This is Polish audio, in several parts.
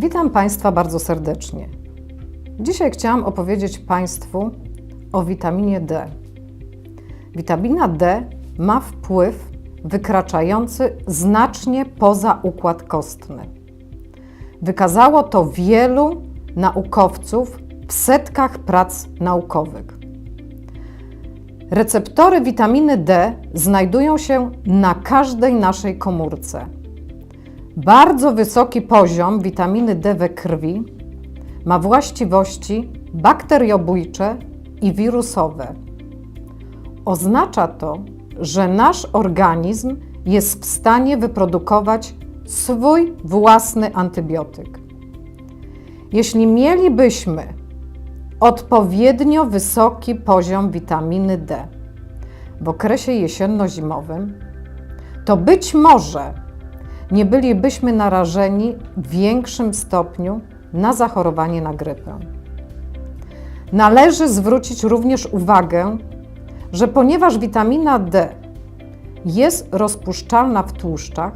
Witam Państwa bardzo serdecznie. Dzisiaj chciałam opowiedzieć Państwu o witaminie D. Witamina D ma wpływ wykraczający znacznie poza układ kostny. Wykazało to wielu naukowców w setkach prac naukowych. Receptory witaminy D znajdują się na każdej naszej komórce. Bardzo wysoki poziom witaminy D we krwi ma właściwości bakteriobójcze i wirusowe. Oznacza to, że nasz organizm jest w stanie wyprodukować swój własny antybiotyk. Jeśli mielibyśmy odpowiednio wysoki poziom witaminy D w okresie jesienno-zimowym, to być może nie bylibyśmy narażeni w większym stopniu na zachorowanie na grypę. Należy zwrócić również uwagę, że ponieważ witamina D jest rozpuszczalna w tłuszczach,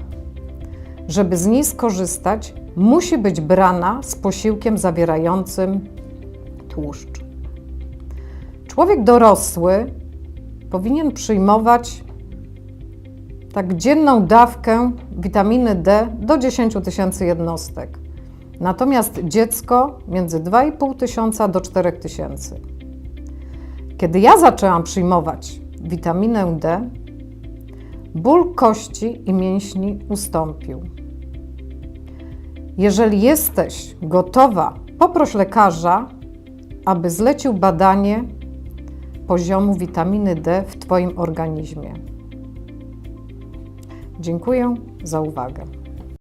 żeby z niej skorzystać, musi być brana z posiłkiem zawierającym tłuszcz. Człowiek dorosły powinien przyjmować tak dzienną dawkę witaminy D do 10 tysięcy jednostek. Natomiast dziecko między 2,5 tysiąca do 4 tysięcy. Kiedy ja zaczęłam przyjmować witaminę D, ból kości i mięśni ustąpił. Jeżeli jesteś gotowa, poproś lekarza, aby zlecił badanie poziomu witaminy D w Twoim organizmie. Dziękuję za uwagę.